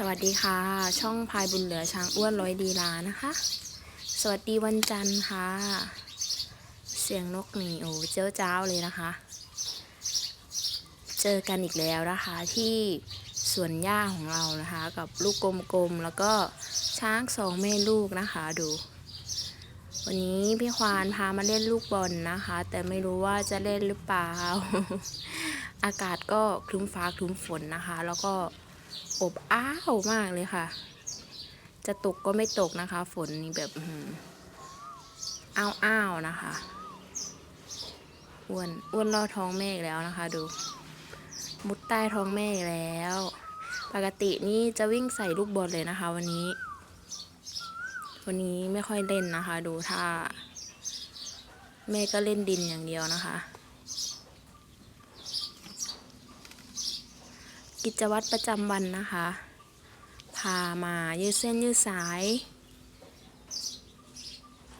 สวัสดีค่ะ ช่องพายบุญเหลือช้างอ้วนร้อยดีลานะคะ สวัสดีวันจันทร์ค่ะ เสียงนกนี่โอ้เจ้าเจ้าเลยนะคะ เจอกันอีกแล้วนะคะที่สวนหญ้าของเรานะคะ กับลูกกลมๆแล้วก็ช้างสองแม่ลูกนะคะดู วันนี้พี่ควานพามาเล่นลูกบอลนะคะ แต่ไม่รู้ว่าจะเล่นหรือเปล่า อากาศก็ครึ้มฟ้าครึ้มฝนนะคะ แล้วก็ อบอ้าวมากเลยค่ะ จะตกก็ไม่ตกนะคะ ฝนนี่แบบอ้าวอ้าวๆนะคะอ้วนอ้วนลอดท้องแม่อีกแล้วนะคะ ดู มุดใต้ท้องแม่อีกแล้ว ปกตินี่จะวิ่งใส่ลูกบอลเลยนะคะ วันนี้ วันนี้ไม่ค่อยเล่นนะคะ ดูท่าแม่ก็เล่นดินอย่างเดียวนะคะ กิจวัตรประจำวันนะคะ พามายืดเส้นยืดสาย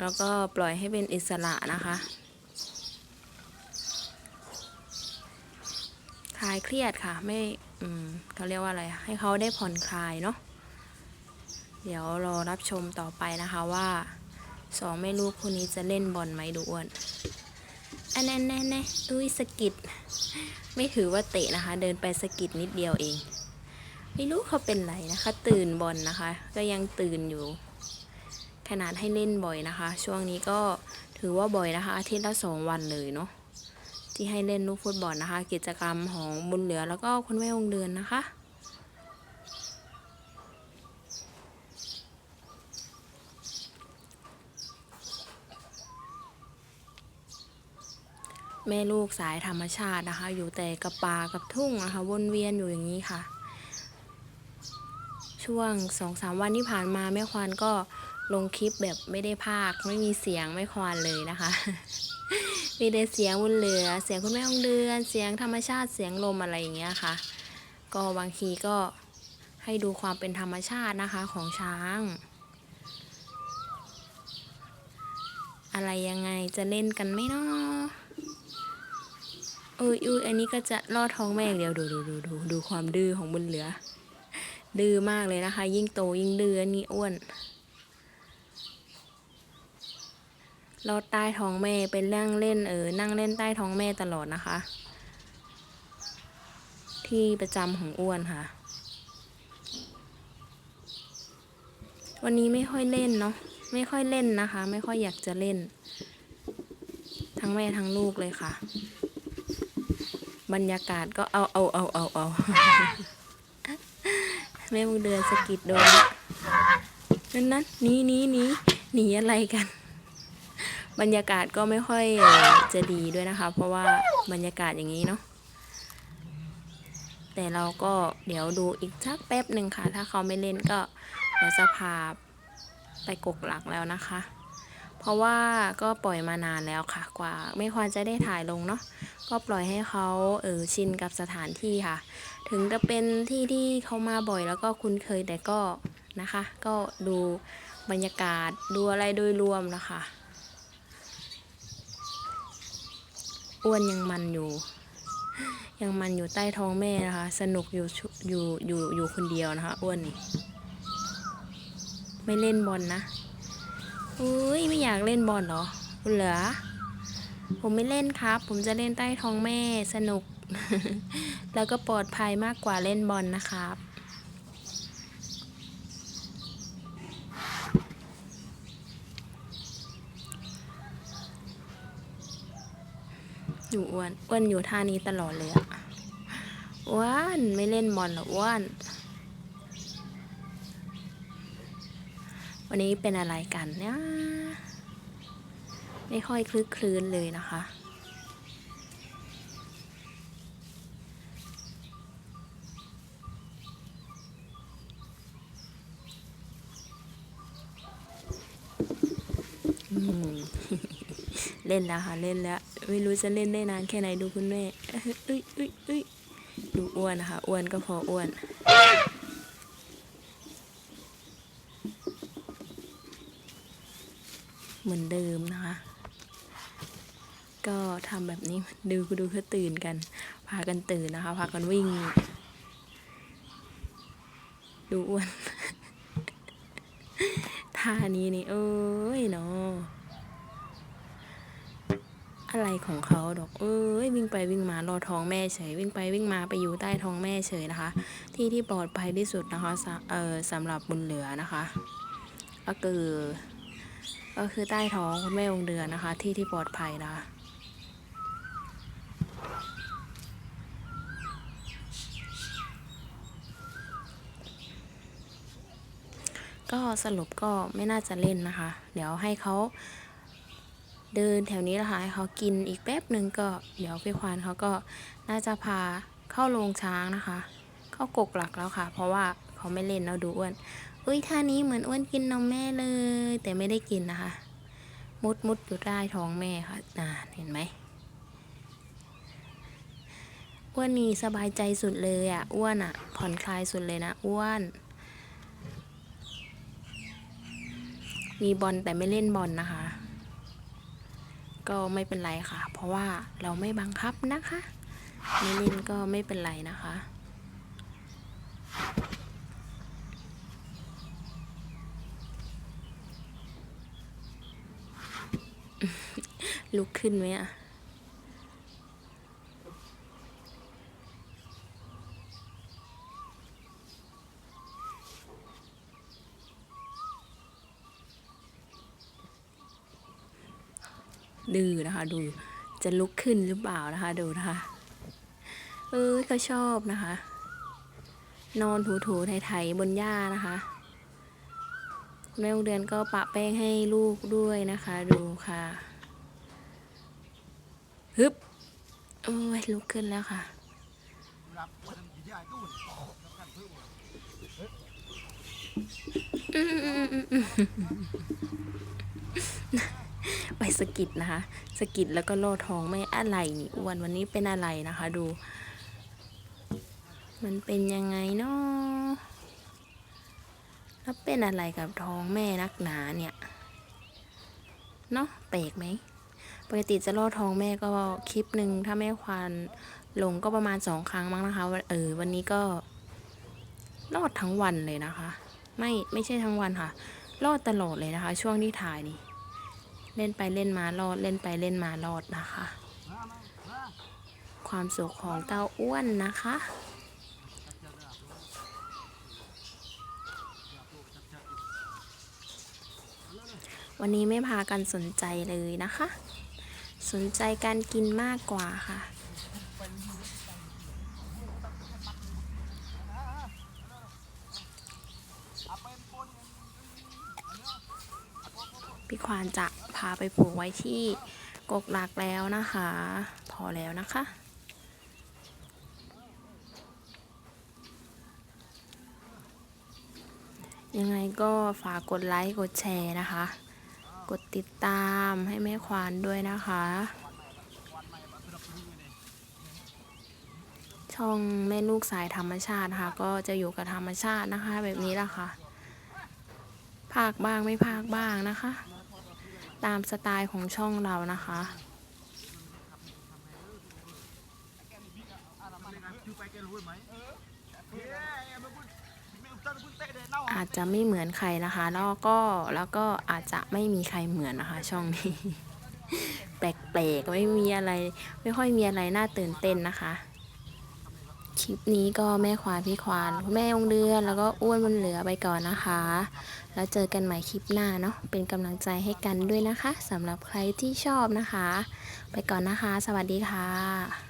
แล้วก็ปล่อยให้เป็นอิสระนะคะคลายเครียดค่ะ ไม่อืมเขาเรียกว่าอะไร ให้เขาได้ผ่อนคลายเนาะเดี๋ยวรอรับชมต่อไปนะคะว่าสองแม่ลูกคนนี้จะเล่นบอลไหมดูอ้วน อันแน่แน่แน่อุ้ยสะกิดไม่ถือว่าเตะนะคะ เดินไปสะกิดนิดเดียวเอง ไม่รู้เขาเป็นไรนะคะ ตื่นบอลนะคะ ก็ยังตื่นอยู่ ขนาดให้เล่นบ่อยนะคะ ช่วงนี้ก็ถือว่าบ่อยนะคะ อาทิตย์ละสองวันเลยเนาะที่ให้เล่นลูกฟุตบอลนะคะ กิจกรรมของบุญเหลือแล้วก็คุณแม่องเดือนนะคะ แม่ลูกสายธรรมชาตินะคะ อยู่แต่กับป่ากับทุ่งนะคะวนเวียนอยู่อย่างนี้ค่ะ ช่วงสองสามวันที่ผ่านมาแม่ควานก็ลงคลิปแบบไม่ได้พากไม่มีเสียงแม่ควานเลยนะคะ มีแต่เสียงบนเหลือ เสียงคุณแม่องเดือน เสียงธรรมชาติเสียงลมอะไรอย่างเงี้ยค่ะ ก็บางทีก็ให้ดูความเป็นธรรมชาตินะคะของช้าง อะไรยังไงจะเล่นกันไหมเนาะ เอยอุ้ยอันนี้ก็จะลอดท้องแม่อย่างเดียวดูดูดูดูดูความดื้อของบุญเหลือ ดื้อมากเลยนะคะ ยิ่งโตยิ่งดื้ออันนี้อ้วนลอดใต้ท้องแม่เป็นเรื่องเล่นเออนั่งเล่นใต้ท้องแม่ตลอดนะคะ ที่ประจำของอ้วนค่ะ วันนี้ไม่ค่อยเล่นเนาะไม่ค่อยเล่นนะคะ ไม่ค่อยอยากจะเล่น ทั้งแม่ทั้งลูกเลยค่ะ บรรยากาศก็เอาเอาเอาเอาเอาแม่มุงเดือนสะกิดโดนนั่นนั่นหนีหนีหนีหนีอะไรกัน บรรยากาศก็ไม่ค่อยจะดีด้วยนะคะ เพราะว่าบรรยากาศอย่างนี้เนาะแต่เราก็เดี๋ยวดูอีกสักแป๊บหนึ่งค่ะ ถ้าเขาไม่เล่นก็เดี๋ยวจะพาไปกกหลักแล้วนะคะ เพราะว่าก็ปล่อยมานานแล้วค่ะ กว่าไม่ควรจะได้ถ่ายลงเนาะก็ปล่อยให้เขาเออชินกับสถานที่ค่ะ ถึงจะเป็นที่ที่เขามาบ่อยแล้วก็คุ้นเคยแต่ก็นะคะ ก็ดูบรรยากาศดูอะไรโดยรวมนะคะอ้วนยังมันอยู่ ยังมันอยู่ใต้ท้องแม่นะคะ สนุกอยู่อยู่อยู่อยู่คนเดียวนะคะอ้วนนี่ไม่เล่นบอลนะ อุ้ยไม่อยากเล่นบอลเหรอคุณเหลือ ผมไม่เล่นครับ ผมจะเล่นใต้ท้องแม่สนุก แล้วก็ปลอดภัยมากกว่าเล่นบอลนะครับอยู่อ้วนอ้วนอยู่ท่านี้ตลอดเลยอะอ้วนไม่เล่นบอลหรออ้วน วันนี้เป็นอะไรกันเนี่ยไม่ค่อยคลึกคลื้นเลยนะคะ เล่นแล้วค่ะ เล่นแล้ว ไม่รู้จะเล่นได้นานแค่ไหนดูคุณแม่เอ้ยเอ้ยเอ้ยเอ้ยดูอ้วนนะคะ อ้วนก็พออ้วน เหมือนเดิมนะคะ ก็ทำแบบนี้ดูดูเขาตื่นกัน พากันตื่นนะคะ พากันวิ่ง ดูอ้วนท่านี้นี่เอ้ยเนาะอะไรของเขาดอกเอ้ยวิ่งไปวิ่งมารอท้องแม่เฉย วิ่งไปวิ่งมาไปอยู่ใต้ท้องแม่เฉยนะคะ ที่ที่ปลอดภัยที่สุดนะคะสะเออสำหรับบุญเหลือนะคะ ก็คือ ก็คือใต้ท้องคุณแม่วงเดือนนะคะ ที่ที่ปลอดภัยนะคะก็สรุปก็ไม่น่าจะเล่นนะคะ เดี๋ยวให้เขาเดินแถวนี้แหละคะให้เขากินอีกแป๊บหนึ่งก็เดี๋ยวพี่ควานเขาก็น่าจะพาเข้าโรงช้างนะคะ เข้ากกหลักแล้วค่ะ เพราะว่า เขาไม่เล่นแล้วดูอ้วนอุ้ยท่านี้เหมือนอ้วนกินนมแม่เลย แต่ไม่ได้กินนะคะ มุดมุดอยู่ใต้ท้องแม่ค่ะน่าเห็นไหมอ้วนนี่สบายใจสุดเลยอะอ้วนอะ ผ่อนคลายสุดเลยนะอ้วน มีบอลแต่ไม่เล่นบอลนะคะ ก็ไม่เป็นไรค่ะ เพราะว่าเราไม่บังคับนะคะ ไม่เล่นก็ไม่เป็นไรนะคะ ลุกขึ้นไหมอะดื้อนะคะ ดูจะลุกขึ้นหรือเปล่านะคะ ดูนะคะ เออก็ชอบนะคะ นอนถูๆไถๆบนหญ้านะคะ คุณแม่โรงเดือนก็ปะแป้งให้ลูกด้วยนะคะ ดูค่ะฮึบโอ้ยลุกขึ้นแล้วค่ะไปสกิดนะคะสกิดแล้วก็โล่อท้องไม่อะไรนี่อ้วนวันนี้เป็นอะไรนะคะ ดู มันเป็นยังไงเนาะ แล้วเป็นอะไรกับท้องแม่นักหนาเนี่ย เนาะแปลกไหม ปกติจะล่อท้องแม่ก็คลิปหนึ่งถ้าแม่ควานลงก็ประมาณสองครั้งมั้งนะคะเออวันนี้ก็รอดทั้งวันเลยนะคะ ไม่ไม่ใช่ทั้งวันค่ะ รอดตลอดเลยนะคะ ช่วงที่ถ่ายนี่ เล่นไปเล่นมารอดเล่นไปเล่นมารอดนะคะ ความสุขของเต้าอ้วนนะคะ วันนี้ไม่พากันสนใจเลยนะคะ สนใจการกินมากกว่าค่ะพี่ควานจะพาไปผูกไว้ที่กกหลักแล้วนะคะ พอแล้วนะคะ ยังไงก็ฝากกดไลค์ กดแชร์นะคะ กดติดตามให้แม่ควานด้วยนะคะ ช่องแม่ลูกสายธรรมชาติค่ะ ก็จะอยู่กับธรรมชาตินะคะ แบบนี้แหละค่ะภาคบ้างไม่ภาคบ้างนะคะ ตามสไตล์ของช่องเรานะคะ อาจจะไม่เหมือนใครนะคะ แล้วก็แล้วก็อาจจะไม่มีใครเหมือนนะคะ ช่องนี้ แปลกๆไม่มีอะไร ไม่ค่อยมีอะไรน่าตื่นเต้นนะคะ คลิปนี้ก็แม่ควานพี่ควานแม่องเดือน แล้วก็อ้วนบนเหลือไปก่อนนะคะ แล้วเจอกันใหม่คลิปหน้าเนาะเป็นกำลังใจให้กันด้วยนะคะสำหรับใครที่ชอบนะคะ ไปก่อนนะคะ สวัสดีค่ะ